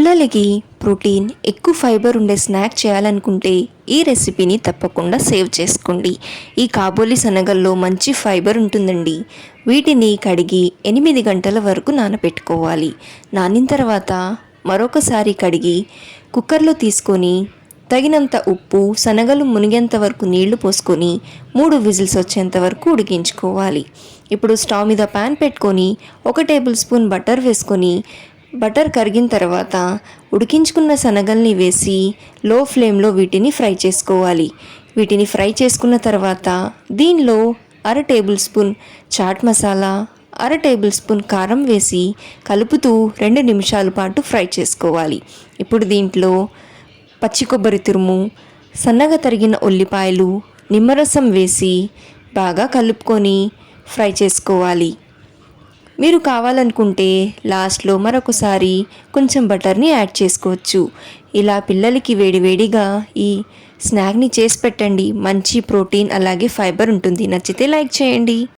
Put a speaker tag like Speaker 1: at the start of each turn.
Speaker 1: పిల్లలకి ప్రోటీన్ ఎక్కువ ఫైబర్ ఉండే స్నాక్ చేయాలనుకుంటే ఈ రెసిపీని తప్పకుండా సేవ్ చేసుకోండి. ఈ కాబోలి శనగల్లో మంచి ఫైబర్ ఉంటుందండి. వీటిని కడిగి ఎనిమిది గంటల వరకు నానబెట్టుకోవాలి. నానిన తర్వాత మరొకసారి కడిగి కుక్కర్లో తీసుకొని తగినంత ఉప్పు శనగలు మునిగేంత వరకు నీళ్ళు పోసుకొని మూడు విజిల్స్ వచ్చేంత వరకు ఉడికించుకోవాలి. ఇప్పుడు స్టవ్ మీద ప్యాన్ పెట్టుకొని ఒక టేబుల్ స్పూన్ బటర్ వేసుకొని బటర్ కరిగిన తర్వాత ఉడికించుకున్న శనగల్ని వేసి లో ఫ్లేమ్లో వీటిని ఫ్రై చేసుకోవాలి. వీటిని ఫ్రై చేసుకున్న తర్వాత దీనిలో అర టేబుల్ స్పూన్ చాట్ మసాలా అర టేబుల్ స్పూన్ కారం వేసి కలుపుతూ రెండు నిమిషాల పాటు ఫ్రై చేసుకోవాలి. ఇప్పుడు దీంట్లో పచ్చి కొబ్బరి తురుము సన్నగా తరిగిన ఉల్లిపాయలు నిమ్మరసం వేసి బాగా కలుపుకొని ఫ్రై చేసుకోవాలి. మీరు కావాలనుకుంటే లాస్ట్లో మరొకసారి కొంచెం బటర్ని యాడ్ చేసుకోవచ్చు. ఇలా పిల్లలకి వేడివేడిగా ఈ స్నాక్ని చేసి పెట్టండి. మంచి ప్రోటీన్ అలాగే ఫైబర్ ఉంటుంది. నచ్చితే లైక్ చేయండి.